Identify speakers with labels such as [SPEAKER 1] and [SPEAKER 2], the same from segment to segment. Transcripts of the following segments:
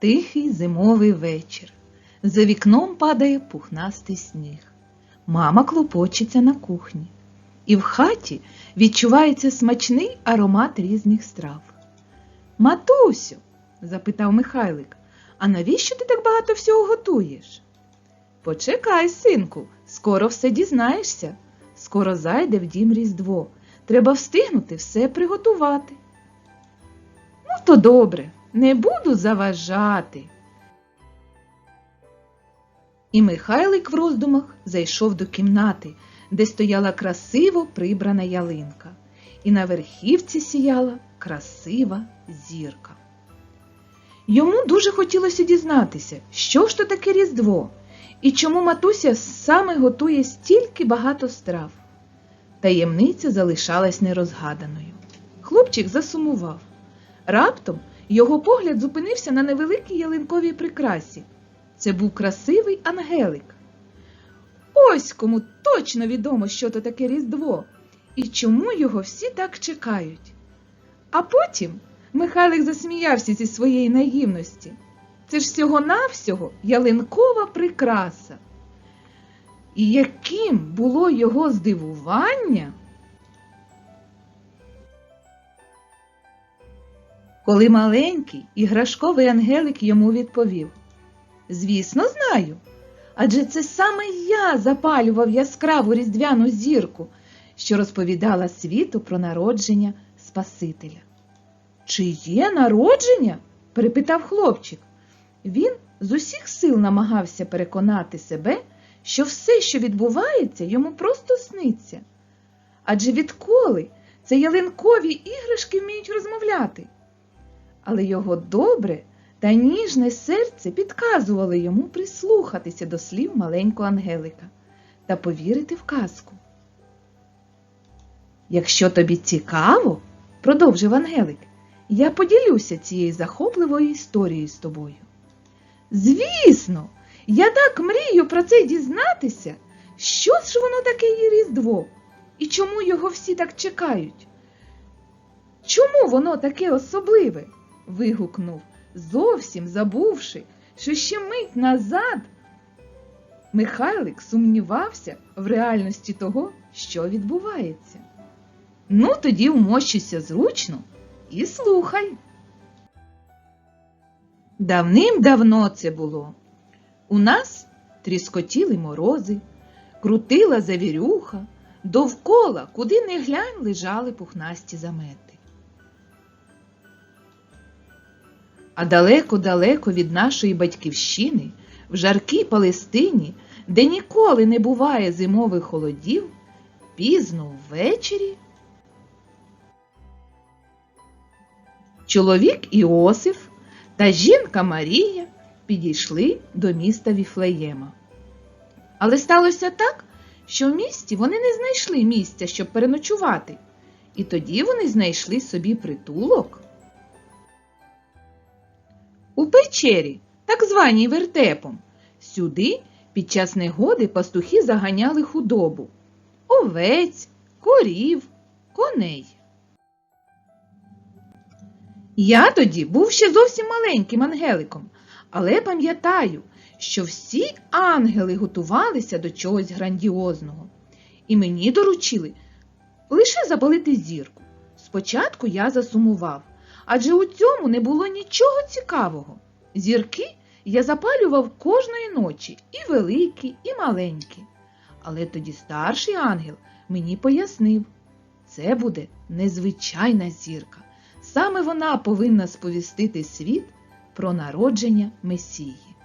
[SPEAKER 1] Тихий зимовий вечір. За вікном падає пухнастий сніг. Мама клопочеться на кухні. І в хаті відчувається смачний аромат різних страв. Матусю, запитав Михайлик, а навіщо ти так багато всього готуєш? Почекай, синку, скоро все дізнаєшся. Скоро зайде в дім Різдво. Треба встигнути все приготувати. Ну, то добре, не буду заважати. І Михайлик в роздумах зайшов до кімнати, де стояла красиво прибрана ялинка, і на верхівці сіяла красива зірка. Йому дуже хотілося дізнатися, що ж то таке Різдво, і чому матуся саме готує стільки багато страв. Таємниця залишалась нерозгаданою. Хлопчик засумував. Раптом його погляд зупинився на невеликій ялинковій прикрасі. Це був красивий ангелик. Ось кому точно відомо, що то таке Різдво і чому його всі так чекають. А потім Михайлик засміявся зі своєї наївності. Це ж всього-навсього ялинкова прикраса. І яким було його здивування, коли маленький іграшковий ангелик йому відповів Звісно, знаю. Адже це саме я запалював яскраву різдвяну зірку, що розповідала світу про народження Спасителя. Чи є народження? перепитав хлопчик. Він з усіх сил намагався переконати себе, що все, що відбувається, йому просто сниться. Адже відколи це ялинкові іграшки вміють розмовляти. Але його добре та ніжне серце підказувало йому прислухатися до слів маленького Ангелика та повірити в казку. Якщо тобі цікаво, продовжив Ангелик, я поділюся цією захопливою історією з тобою. Звісно, я так мрію про це дізнатися, що ж воно таке є Різдво і чому його всі так чекають? Чому воно таке особливе? Вигукнув, зовсім забувши, що ще мить назад Михайлик сумнівався в реальності того, що відбувається. Ну, тоді вмощуйся зручно і слухай. Давним-давно це було. У нас тріскотіли морози, крутила завірюха, довкола, куди не глянь, лежали пухнасті замети. А далеко-далеко від нашої батьківщини, в жаркій Палестині, де ніколи не буває зимових холодів, пізно ввечері чоловік Іосиф та жінка Марія підійшли до міста Віфлеєма. Але сталося так, що в місті вони не знайшли місця, щоб переночувати, і тоді вони знайшли собі притулок. Печері, так званій вертепом, сюди під час негоди пастухи заганяли худобу овець, корів, коней. Я тоді був ще зовсім маленьким ангеликом, але пам'ятаю, що всі ангели готувалися до чогось грандіозного, і мені доручили лише запалити зірку. Спочатку я засумував, адже у цьому не було нічого цікавого. Зірки я запалював кожної ночі і великі, і маленькі. Але тоді старший ангел мені пояснив, це буде незвичайна зірка. Саме вона повинна сповістити світ про народження Месії.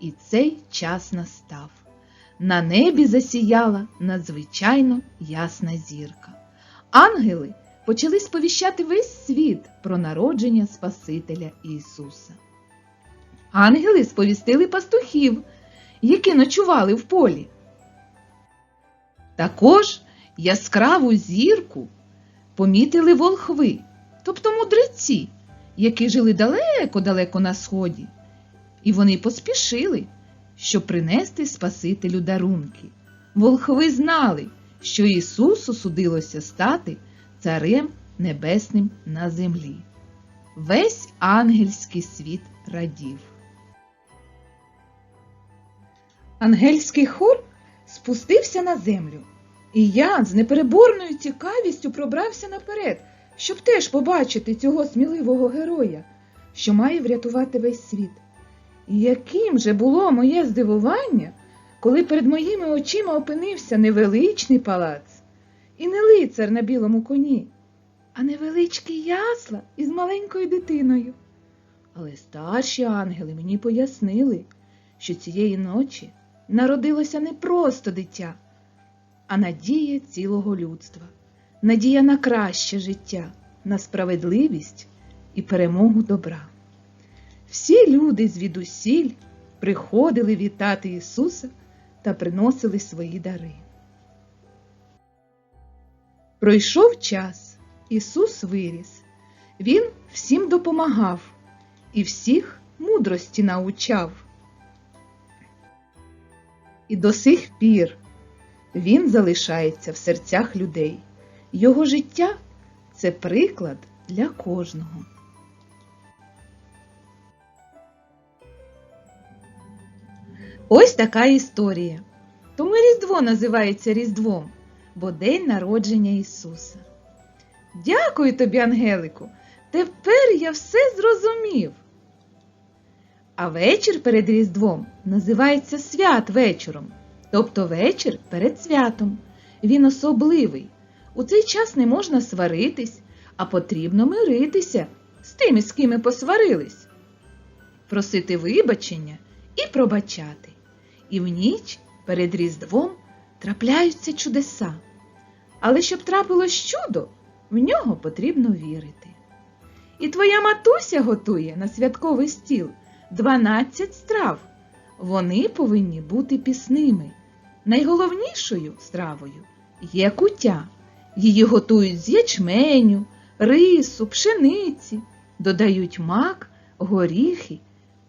[SPEAKER 1] І цей час настав. На небі засіяла надзвичайно ясна зірка. Ангели почали сповіщати весь світ про народження Спасителя Ісуса. Ангели сповістили пастухів, які ночували в полі. Також яскраву зірку помітили волхви, тобто мудреці, які жили далеко-далеко на сході, і вони поспішили, щоб принести Спасителю дарунки. Волхви знали, що Ісусу судилося стати царем небесним на землі. Весь ангельський світ радів. Ангельський хор спустився на землю, і я з непереборною цікавістю пробрався наперед, щоб теж побачити цього сміливого героя, що має врятувати весь світ. І яким же було моє здивування, коли перед моїми очима опинився не величний палац і не лицар на білому коні, а невеличкі ясла із маленькою дитиною. Але старші ангели мені пояснили, що цієї ночі народилося не просто дитя, а надія цілого людства, надія на краще життя, на справедливість і перемогу добра. Всі люди звідусіль приходили вітати Ісуса та приносили свої дари. Пройшов час, Ісус виріс, Він всім допомагав і всіх мудрості научав. І до сих пір Він залишається в серцях людей. Його життя це приклад для кожного. Ось така історія. Тому Різдво називається Різдвом, бо день народження Ісуса. Дякую тобі, Ангелику. Тепер я все зрозумів. А вечір перед Різдвом називається свят вечором, тобто вечір перед святом. Він особливий. У цей час не можна сваритись, а потрібно миритися з тими, з ким посварились, просити вибачення і пробачати. І в ніч перед Різдвом трапляються чудеса. Але щоб трапилось чудо, в нього потрібно вірити. І твоя матуся готує на святковий стіл 12 страв. Вони повинні бути пісними. Найголовнішою стравою є куття. Її готують з ячменю, рису, пшениці, додають мак, горіхи,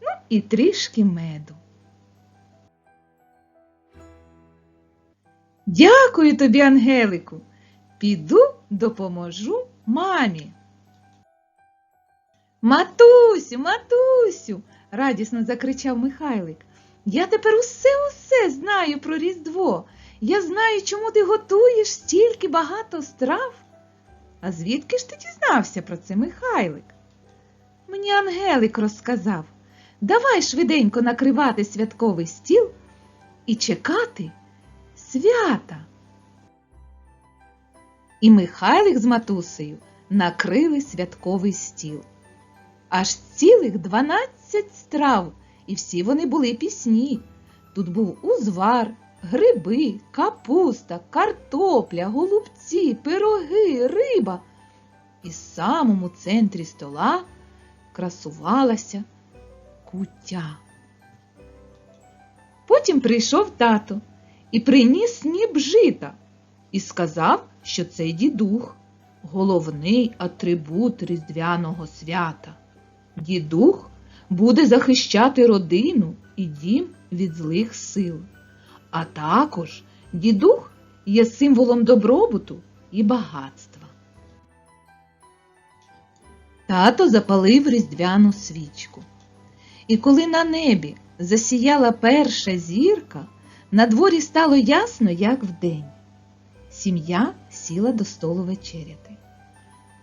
[SPEAKER 1] ну і трішки меду. Дякую тобі, Ангелику. Піду допоможу мамі. Матусю, матусю, радісно закричав Михайлик. Я тепер усе усе знаю про Різдво. Я знаю, чому ти готуєш стільки багато страв. А звідки ж ти дізнався про це, Михайлик? Мені Ангелик розказав. Давай швиденько накривати святковий стіл і чекати свята. І Михайлик з матусею накрили святковий стіл. Аж цілих дванадцять страв, і всі вони були пісні. Тут був узвар, гриби, капуста, картопля, голубці, пироги, риба. І в самому центрі стола красувалася куття. Потім прийшов тато і приніс сніп жита і сказав, що це дідух, головний атрибут різдвяного свята. Дідух буде захищати родину і дім від злих сил. А також дідух є символом добробуту і багатства. Тато запалив різдвяну свічку. І коли на небі засіяла перша зірка, на дворі стало ясно, як вдень. Сім'я сіла до столу вечеряти.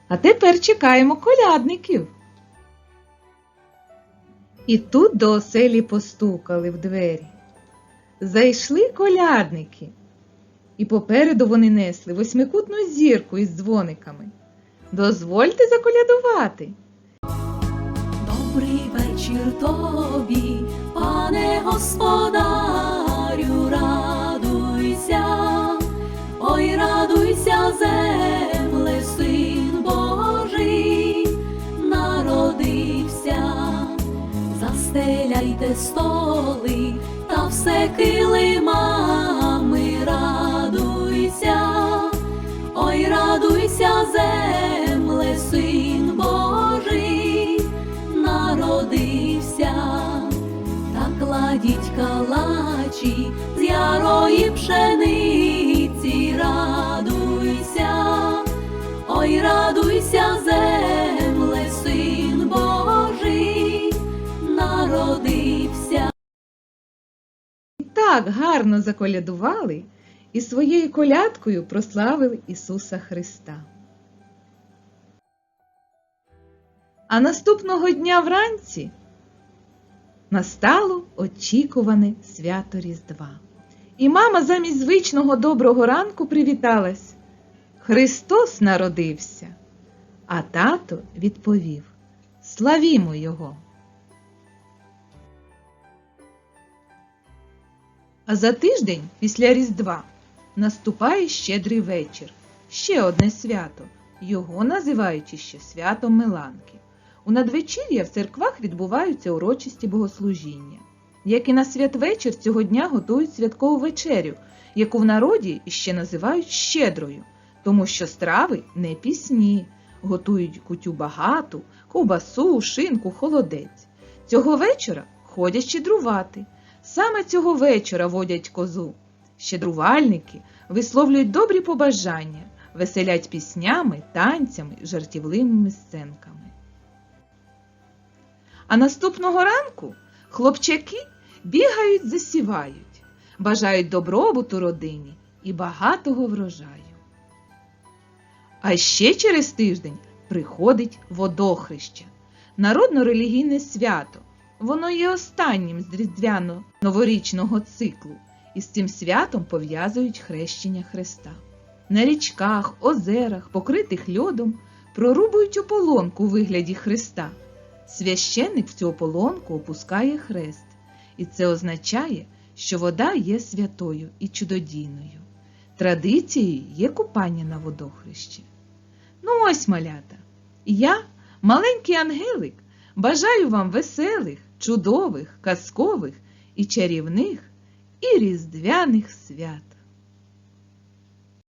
[SPEAKER 1] А тепер чекаємо колядників. І тут до оселі постукали в двері. Зайшли колядники, і попереду вони несли восьмикутну зірку із дзвониками. Дозвольте заколядувати.
[SPEAKER 2] Добрий вечір тобі, пане господарю, радуйся, ой, радуйся, земле, син Божий, народився, застеляйте столи та все килимами, ходять калачі з ярої пшениці, радуйся, ой, радуйся, земле, син Божий, народився.
[SPEAKER 1] Так гарно заколядували і своєю колядкою прославив Ісуса Христа. А наступного дня вранці настало очікуване свято Різдва. І мама замість звичного доброго ранку привіталась. Христос народився. А тато відповів Славімо Його. А за тиждень після Різдва наступає щедрий вечір, ще одне свято. Його називають іще святом Миланки. У надвечір'я в церквах відбуваються урочисті богослужіння. Як і на святвечір цього дня готують святкову вечерю, яку в народі ще називають щедрою, тому що страви не пісні, готують кутю багату, ковбасу, шинку, холодець. Цього вечора ходять щедрувати. Саме цього вечора водять козу. Щедрувальники висловлюють добрі побажання, веселять піснями, танцями, жартівливими сценками. А наступного ранку хлопчаки бігають, засівають, бажають добробуту родині і багатого врожаю. А ще через тиждень приходить водохреща, народно-релігійне свято. Воно є останнім з різдвяно-новорічного циклу, і з цим святом пов'язують хрещення Христа. На річках, озерах, покритих льодом, прорубують ополонку у вигляді Христа. Священник в цю ополонку опускає хрест, і це означає, що вода є святою і чудодійною. Традицією є купання на водохрещі. Ну ось, малята, я, маленький ангелик, бажаю вам веселих, чудових, казкових і чарівних і різдвяних свят.